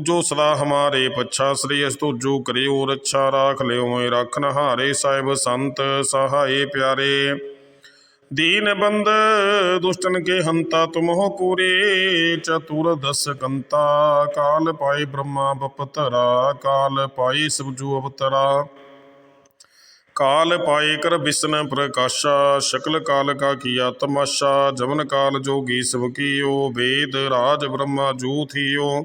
ਜੋ ਸਦਾ ਹਮਾਰੇ ਪੱਛਾ, ਸ੍ਰੀ ਅਸ ਤੁਜੋ ਕਰਿਓ ਰੱਛਾ, ਰਾਖ ਲਿਓ ਮੈਂ ਰੱਖਨ ਹਾਰੇ ਸਾਹਿਬ ਸੰਤ ਸਹਾਏ ਪਿਆਰੇ। ਦੀਨ ਬੰਦ ਦੁਸ਼ਟਨ ਕੇ ਹੰਤਾ ਤੁਮ ਹੋ ਪੂਰੇ ਚਤੁਰ ਦਸ ਕੰਤਾ, ਕਾਲ ਪਾਈ ਬ੍ਰਹਮਾ ਬਪਤਰਾ, ਕਾਲ ਪਾਈ ਸਬਜੂ ਅਵਤਰਾ। ਕਾਲ ਪਾਏ ਕਰ ਬਿਸਨ ਪ੍ਰਕਾਸ਼ਾ, ਸ਼ਕਲ ਕਾਲ ਕਾ ਕੀਆ ਤਮਾਸ਼ਾ, ਜਵਨ ਕਾਲ ਜੋਗੀ ਸਭ ਕੀਓ, ਵੇਦ ਰਾਜ ਬ੍ਰਹਮਾ ਜੂ ਥੀਓ।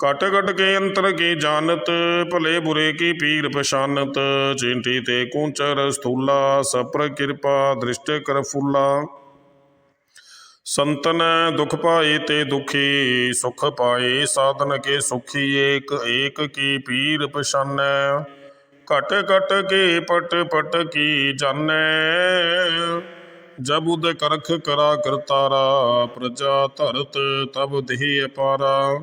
ਕਟ ਕਟ ਕੇ ਅੰਤਰ ਕੀ ਜਾਣਤ, ਭਲੇ ਬੁਰੇ ਕੀ ਪੀਰ ਪਛਾਨਤ। ਚਿੰਟੀ ਤੇ ਕੂੰਚਰ ਸਥੂਲਾ, ਸਪਰ ਕਿਰਪਾ ਦ੍ਰਿਸ਼ਟ ਕਰ ਫੁੱਲਾ। ਸੰਤਨ ਦੁਖ ਪਾਏ ਤੇ ਦੁਖੀ, ਸੁਖ ਪਾਏ ਸਾਧਨ ਕੇ ਸੁਖੀ ਏਕ ਏਕ ਕੀ ਪੀਰ ਪਛਾਨੈ। ਘਟ ਘਟ ਕੇ ਪਟ ਪਟ ਕੀ ਜਾਣੈ। ਜਬ ਉਦ ਕਰਖ ਕਰਾ ਕਰਤਾਰਾ, ਪ੍ਰਜਾ ਧਰਤ ਤਬ ਦੇਹ ਅਪਾਰਾ।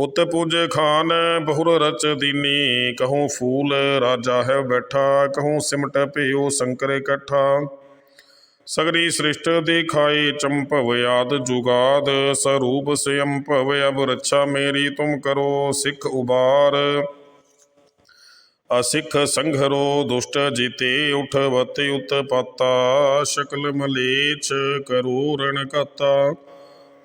ਉਤ ਪੁਜ ਖਾਨ, ਬਹੁਰ ਰਚ ਦੀਨੀ। ਕਹੂੰ ਫੂਲ ਰਾਜਾ ਹੈ ਬੈਠਾ, ਕਹੂੰ ਸਿਮਟ ਭਿਓ ਸ਼ੰਕਰ ਇਕੱਠਾ। ਸਗਰੀ ਸ੍ਰਿਸ਼ਟ ਦਿਖਾਈ ਚੰਪਵ ਆਦ ਜੁਗਾਦ, ਸਰੂਪ ਸਿਅੰ ਭਵ ਅਬ ਰੱਛਾ ਮੇਰੀ ਤੁਮ ਕਰੋ ਸਿੱਖ ਉਬਾਰ। ਅਸਿੱਖ ਸੰਘਰੋ ਦੁਸ਼ਟ ਜੀਤੇ, ਉਠ ਵਤੇ ਉਤਪਾਤਾ, ਸ਼ਕਲ ਮਲੇਛ ਕਰੋ ਰਣ ਕਤਾ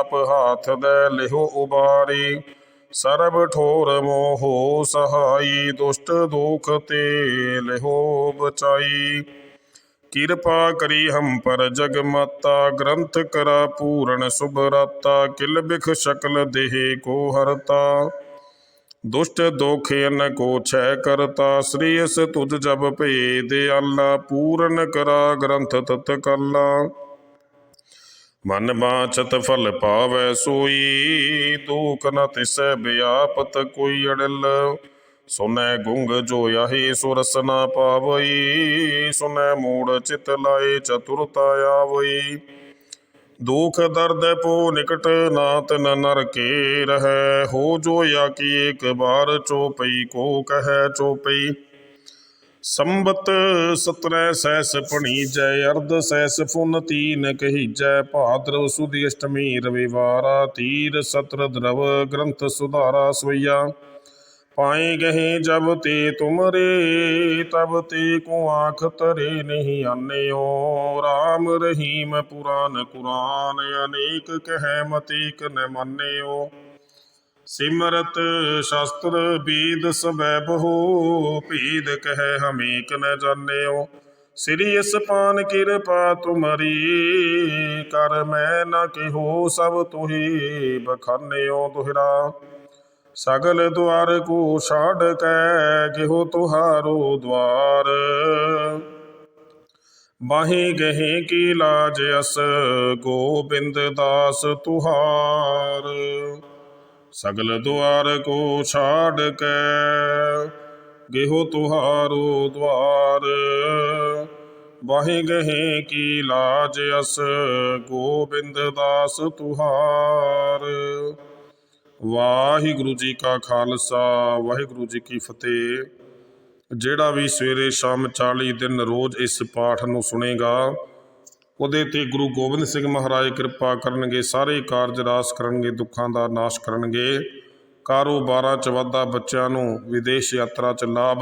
ਆਪ ਹਾਥ ਦੇ ਲਿਹੋ ਉਬਾਰੀ। ਸਰਬ ਠੋਰ ਮੋਹੋ ਸਹਾਈ, ਦੁਸ਼ਟ ਦੁਖ ਤੇ ਲਿਹੋ ਬਚਾਈ। ਕਿਰਪਾ ਕਰੀ ਹਮ ਪਰ ਜਗ ਮਾਤਾ, ਗ੍ਰੰਥ ਕਰਾ ਪੂਰਨ ਸੁਭ ਰਾਤਾ, ਕਿਲ ਬਿਖ ਸ਼ਕਲ ਦੇਹ ਕੋ ਹਰਤਾ। ਦੁਸ਼ਟ ਦੋਖ ਕੋ ਛੈ ਕਰਤਾ, ਸ੍ਰੀ ਅਸ ਤੁਧ ਜਬ ਭੇਦ ਆਲਾ, ਪੂਰਨ ਕਰਾ ਗ੍ਰੰਥ ਤਤ ਕਲਾ। ਮਨ ਬਾਚਤ ਫਲ ਪਾਵੈ ਸੋਈ ਦੂਖ ਨ ਤਿਸੈ ਬਿਆਪਤ ਕੋਈ ਅੜਲ। ਸੁਨੈ ਗੁੰਗ ਜੋ ਆਹੀ ਸੁਰਸ ਨਾ ਪਾਵਈ, ਸੁਨੈ ਮੂੜ ਚਿਤ ਲਾਏ ਚਤੁਰਤਾ ਆਵਈ। ਦੁਖ ਦਰਦ ਪੋ ਨਿਕਟ ਨਾਤ ਨ ਨਰਕੇ ਰਹੈ, ਹੋ ਜੋ ਯਾ ਕੀ ਇੱਕ ਬਾਰ ਚੋਪਈ, ਕੋ ਕਹੈ ਚੋਪਈ। ਸੰਬਤ ਸਤਰੈ ਸੈਸ ਪਣੀਜੈ ਅਰਧ ਸੈਸ ਫੁਨ ਤੀਨ ਕਹੀਜੈ ਭਾਦਰਵ ਸੁਦੀ ਅਸ਼ਟਮੀ ਰਵਿਵਾਰਾ ਤੀਰ ਸਤਰ ਦਰਵ ਗ੍ਰੰਥ ਸੁਧਾਰਾ ਸਵਈਆ। ਪਾਏ ਗਹੇ ਜਬ ਤੇ ਤੁਮਰੇ, ਤਬ ਤੇ ਕੋ ਆਖ ਤਰੇ ਨਹੀਂ ਆਨਿਓ। RAM ਰਹੀਮ ਪੁਰਾਨ ਕੁਰਾਨ, ਅਨੇਕ ਕਹਿ ਮਤੀਕ ਨ ਮੰਨਿਓ। ਸਿਮਰਤ ਸ਼ਾਸਤਰ ਬੀਦ ਸਬੈ ਬਹੂ, ਭੀਦ ਕਹਿ ਹਮੀਕ ਨ ਜਾਣਿਓ। ਸ੍ਰੀ ਅਸਪਾਨ ਕਿਰਪਾ ਤੁਮਰੀ, ਕਰ ਮੈਂ ਨਾ ਕਿਹੋ ਸਭ ਤੁਹੀ ਬਖਾਨਿਓ ਦੁਹਰਾ। ਸਗਲ ਦੁਆਰ ਕੋ ਛਾੜ ਕੈ, ਕਿਹੋ ਤੁਹਾਰੋ ਦੁਆਰ ਬਾਹੇ ਗਹੇ ਕੀ ਲਾਜ ਅਸ, ਗੋਬਿੰਦ ਦਾਸ ਤੁਹਾਰ। ਸਗਲ ਦੁਆਰ ਕੋ ਛਾੜ ਕੈ, ਗੇਹੋ ਤੁਹਾਰੋ ਦੁਆਰ ਵਾਹੇ ਗਹੇ ਕੀ ਲਾਜ ਅਸ, ਗੋਬਿੰਦ ਦਾਸ ਤੁਹਾਰ। ਵਾਹਿਗੁਰੂ ਜੀ ਕਾ ਖਾਲਸਾ, ਵਾਹਿਗੁਰੂ ਜੀ ਕੀ ਫਤਿਹ। ਜਿਹੜਾ ਵੀ ਸਵੇਰੇ ਸ਼ਾਮ 40 ਦਿਨ ਰੋਜ਼ ਇਸ ਪਾਠ ਨੂੰ ਸੁਣੇਗਾ ਉਹਦੇ ਤੇ ਗੁਰੂ ਗੋਬਿੰਦ ਸਿੰਘ ਮਹਾਰਾਜ ਕਿਰਪਾ ਕਰਨਗੇ, ਸਾਰੇ ਕਾਰਜ ਰਾਸ ਕਰਨਗੇ, ਦੁੱਖਾਂ ਦਾ ਨਾਸ਼ ਕਰਨਗੇ। ਕਾਰੋਬਾਰਾਂ ਚ ਵਾਧਾ ਬੱਚਿਆਂ ਨੂੰ, ਵਿਦੇਸ਼ ਯਾਤਰਾ ਚ ਲਾਭ।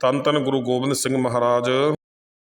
ਤਨ ਤਨ ਗੁਰੂ ਗੋਬਿੰਦ ਸਿੰਘ ਮਹਾਰਾਜ।